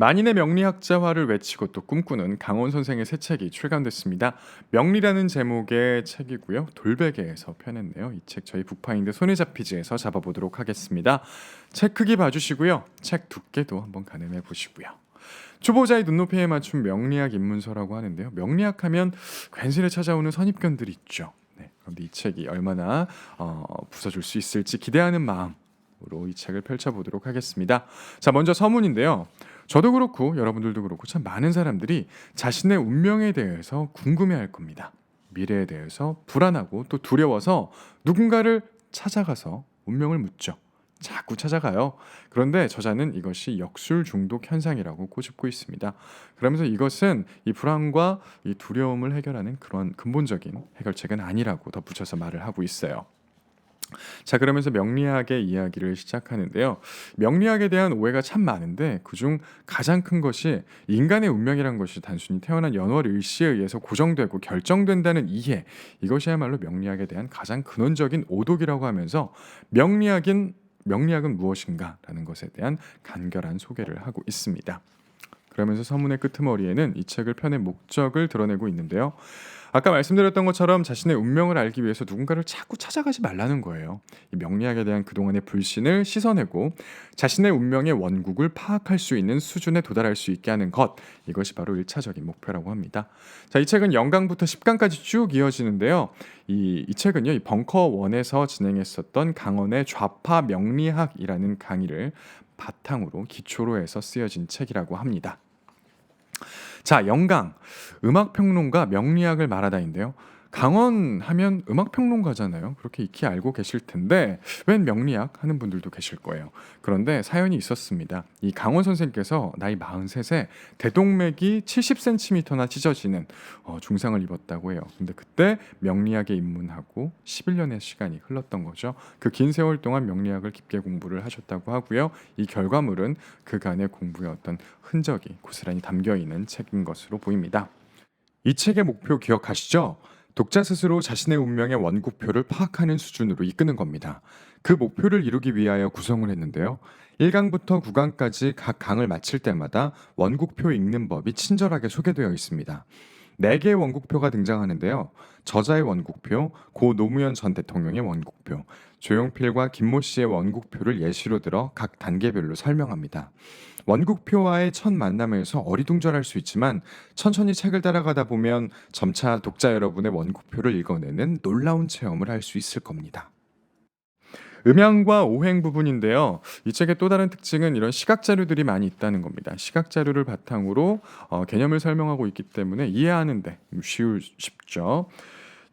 만인의 명리학자화를 외치고 또 꿈꾸는 강원 선생의 새 책이 출간됐습니다. 명리라는 제목의 책이고요. 돌베개에서 펴냈네요. 이 책 저희 북파인드 손에 잡히지에서 잡아보도록 하겠습니다. 책 크기 봐주시고요. 책 두께도 한번 가늠해 보시고요. 초보자의 눈높이에 맞춘 명리학 입문서라고 하는데요. 명리학 하면 괜스레 찾아오는 선입견들이 있죠. 네, 그런데 이 책이 얼마나 어, 부숴줄 수 있을지 기대하는 마음으로 이 책을 펼쳐보도록 하겠습니다. 자, 먼저 서문인데요. 저도 그렇고 여러분들도 그렇고 참 많은 사람들이 자신의 운명에 대해서 궁금해할 겁니다. 미래에 대해서 불안하고 또 두려워서 누군가를 찾아가서 운명을 묻죠. 자꾸 찾아가요. 그런데 저자는 이것이 역술 중독 현상이라고 꼬집고 있습니다. 그러면서 이것은 이 불안과 이 두려움을 해결하는 그런 근본적인 해결책은 아니라고 덧붙여서 말을 하고 있어요. 자 그러면서 명리학의 이야기를 시작하는데요. 명리학에 대한 오해가 참 많은데 그중 가장 큰 것이 인간의 운명이란 것이 단순히 태어난 연월 일시에 의해서 고정되고 결정된다는 이해 이것이야말로 명리학에 대한 가장 근원적인 오독이라고 하면서 명리학인 명리학은 무엇인가라는 것에 대한 간결한 소개를 하고 있습니다. 그러면서 서문의 끄트머리에는 이 책을 펴낸 목적을 드러내고 있는데요. 아까 말씀드렸던 것처럼 자신의 운명을 알기 위해서 누군가를 자꾸 찾아가지 말라는 거예요. 이 명리학에 대한 그동안의 불신을 씻어내고 자신의 운명의 원국을 파악할 수 있는 수준에 도달할 수 있게 하는 것 이것이 바로 1차적인 목표라고 합니다. 자, 이 책은 영강부터 10강까지 쭉 이어지는데요. 이, 이 책은요, 이 벙커 원에서 진행했었던 강원의 좌파 명리학이라는 강의를 바탕으로 기초로 해서 쓰여진 책이라고 합니다. 자, 영강 음악 평론가 명리학을 말하다인데요. 강원 하면 음악 평론가잖아요. 그렇게 익히 알고 계실 텐데 웬 명리학 하는 분들도 계실 거예요. 그런데 사연이 있었습니다. 이 강원 선생께서 나이 43세 대동맥이 70cm나 찢어지는 어, 중상을 입었다고 해요. 근데 그때 명리학에 입문하고 11년의 시간이 흘렀던 거죠. 그 긴 세월 동안 명리학을 깊게 공부를 하셨다고 하고요. 이 결과물은 그간의 공부의 어떤 흔적이 고스란히 담겨 있는 책인 것으로 보입니다. 이 책의 목표 기억하시죠? 독자 스스로 자신의 운명의 원국표를 파악하는 수준으로 이끄는 겁니다. 그 목표를 이루기 위하여 구성을 했는데요. 1강부터 9강까지 각 강을 마칠 때마다 원국표 읽는 법이 친절하게 소개되어 있습니다. 4개의 원국표가 등장하는데요. 저자의 원국표, 고 노무현 전 대통령의 원국표, 조용필과 김모 씨의 원국표를 예시로 들어 각 단계별로 설명합니다. 원국표와의 첫 만남에서 어리둥절할 수 있지만 천천히 책을 따라가다 보면 점차 독자 여러분의 원국표를 읽어내는 놀라운 체험을 할 수 있을 겁니다. 음향과 오행 부분인데요. 이 책의 또 다른 특징은 이런 시각 자료들이 많이 있다는 겁니다. 시각 자료를 바탕으로 어, 개념을 설명하고 있기 때문에 이해하는데 쉬울 쉽죠.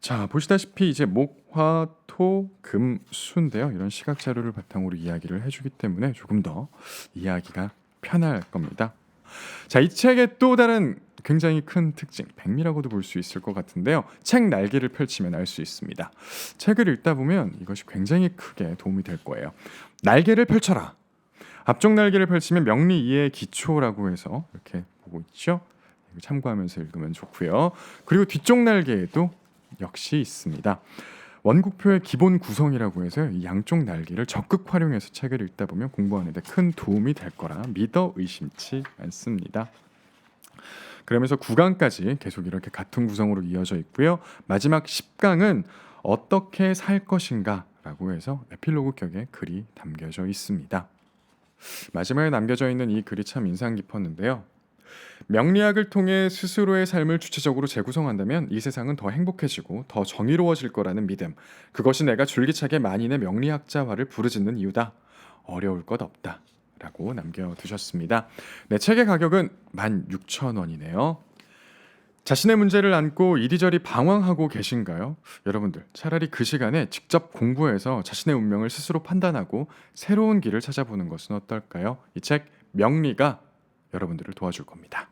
자 보시다시피 이제 목, 화, 토, 금, 수인데요. 이런 시각 자료를 바탕으로 이야기를 해주기 때문에 조금 더 이해하기가 편할 겁니다. 자, 이 책의 또 다른 굉장히 큰 특징, 백미라고도 볼 수 있을 것 같은데요. 책 날개를 펼치면 알 수 있습니다. 책을 읽다 보면 이것이 굉장히 크게 도움이 될 거예요. 날개를 펼쳐라. 앞쪽 날개를 펼치면 명리 이해의 기초라고 해서 이렇게 보고 있죠. 참고하면서 읽으면 좋고요. 그리고 뒤쪽 날개에도 역시 있습니다. 원국표의 기본 구성이라고 해서 이 양쪽 날개를 적극 활용해서 책을 읽다 보면 공부하는데 큰 도움이 될 거라 믿어 의심치 않습니다. 그러면서 9강까지 계속 이렇게 같은 구성으로 이어져 있고요. 마지막 10강은 어떻게 살 것인가라고 해서 에필로그 격의 글이 담겨져 있습니다. 마지막에 남겨져 있는 이 글이 참 인상 깊었는데요. 명리학을 통해 스스로의 삶을 주체적으로 재구성한다면 이 세상은 더 행복해지고 더 정의로워질 거라는 믿음. 그것이 내가 줄기차게 만인의 명리학자화를 부르짖는 이유다. 어려울 것 없다. 라고 남겨두셨습니다. 네, 책의 가격은 16,000원이네요. 자신의 문제를 안고 이리저리 방황하고 계신가요? 여러분들, 차라리 그 시간에 직접 공부해서 자신의 운명을 스스로 판단하고 새로운 길을 찾아보는 것은 어떨까요? 이 책 명리가 여러분들을 도와줄 겁니다.